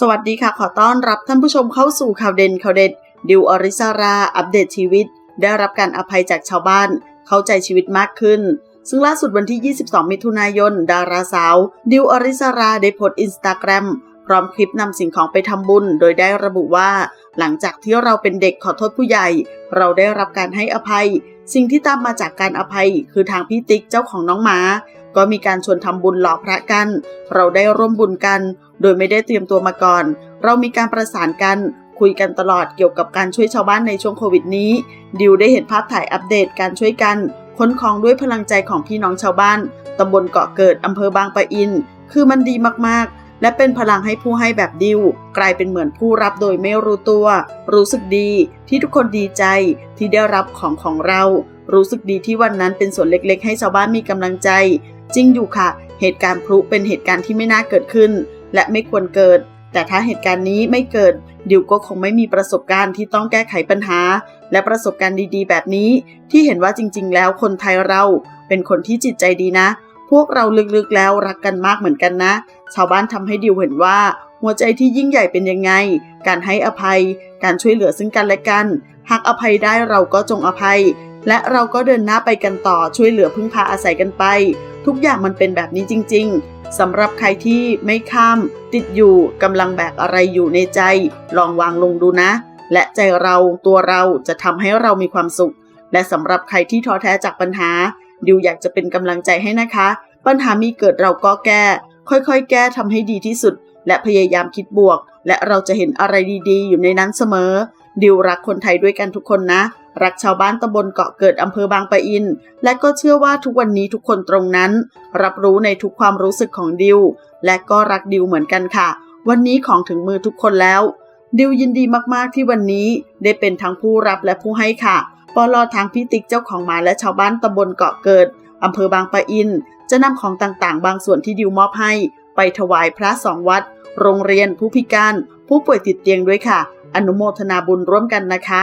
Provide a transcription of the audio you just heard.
สวัสดีค่ะ ขอต้อนรับท่านผู้ชมเข้าสู่ข่าวเด่นข่าวเด็ด ดิวอริสารา อัปเดตชีวิต ได้รับการอภัยจากชาวบ้าน เข้าใจชีวิตมากขึ้น ซึ่งล่าสุดวันที่ 22 มิถุนายน ดาราสาว ดิวอริสาราได้โพสต์อินสตาแกรมพร้อมคลิปนำสิ่งของไปทำบุญ โดยได้ระบุว่า หลังจากที่เราเป็นเด็กขอโทษผู้ใหญ่ เราได้รับการให้อภัย สิ่งที่ตามมาจากการอภัย คือทางพี่ติ๊กเจ้าของน้องหมา ก็มีการชวนทำบุญหล่อพระกัน เราได้ร่วมบุญกัน โดยไม่ได้เตรียมตัวมาก่อน เรามีการประสานกันคุยกันตลอดเกี่ยวกับการช่วยชาวบ้านในช่วงโควิดนี้ ดิวได้เห็นภาพถ่ายอัปเดตการช่วยกันค้นของด้วยพลังใจของพี่น้องชาวบ้านตำบลเกาะเกิดอำเภอบางปะอิน คือมันดีมากๆ และเป็นพลังให้ผู้ให้แบบดิว กลายเป็นเหมือนผู้รับโดยไม่รู้ตัว รู้สึกดีที่ทุกคนดีใจที่ได้รับของของเรา รู้สึกดีที่วันนั้นเป็นส่วนเล็กๆ ให้ชาวบ้านมีกำลังใจ จริงอยู่ค่ะ เหตุการณ์พลุเป็นเหตุการณ์ที่ไม่น่าเกิดขึ้น และไม่ควรเกิด แต่ถ้าเหตุการณ์นี้ไม่เกิด ดิวก็คงไม่มีประสบการณ์ที่ต้องแก้ไขปัญหา และประสบการณ์ดีๆ แบบนี้ ที่เห็นว่าจริง ๆ แล้วคนไทยเราเป็นคนที่จิตใจดีนะ พวกเราลึกๆแล้วรักกันมากเหมือนกันนะ ชาวบ้านทำให้ดิวเห็นว่า หัวใจที่ยิ่งใหญ่เป็นยังไง การให้อภัย การช่วยเหลือซึ่งกันและกัน หากอภัยได้เราก็จงอภัย และเราก็เดินหน้าไปกันต่อช่วยเหลือพึ่งพาอาศัยกันไป ทุกอย่างมันเป็นแบบนี้จริง ๆสำหรับใครที่ไม่ข้าม ติดอยู่กำลังแบกอะไรอยู่ในใจ ลองวางลงดูนะ และใจเราตัวเราจะทำให้เรามีความสุข และสำหรับใครที่ท้อแท้จากปัญหา ดิวอยากจะเป็นกำลังใจให้นะคะ ปัญหามีเกิดเราก็แก้ ค่อยๆ แก้ทำให้ดีที่สุด และพยายามคิดบวก และเราจะเห็นอะไรดีๆ อยู่ในนั้นเสมอ ดิวรักคนไทยด้วยกันทุกคนนะ รักชาวบ้านตำบลเกาะเกิดอำเภอบางปะอิน และก็เชื่อว่าทุกวันนี้ทุกคนตรงนั้น รับรู้ในทุกความรู้สึกของดิว และก็รักดิวเหมือนกันค่ะ วันนี้ของถึงมือทุกคนแล้ว ดิวยินดีมากๆที่วันนี้ได้เป็นทั้งผู้รับและผู้ให้ค่ะปอลอทางพี่ติ๊กเจ้าของหมาและชาวบ้านตำบลเกาะเกิดอำเภอบางปะอิน จะนำของต่างๆ บางส่วนที่ดิวมอบให้ ไปถวายพระสองวัด โรงเรียนผู้พิการ ผู้ป่วยติดเตียงด้วยค่ะ อนุโมทนาบุญร่วมกันนะคะ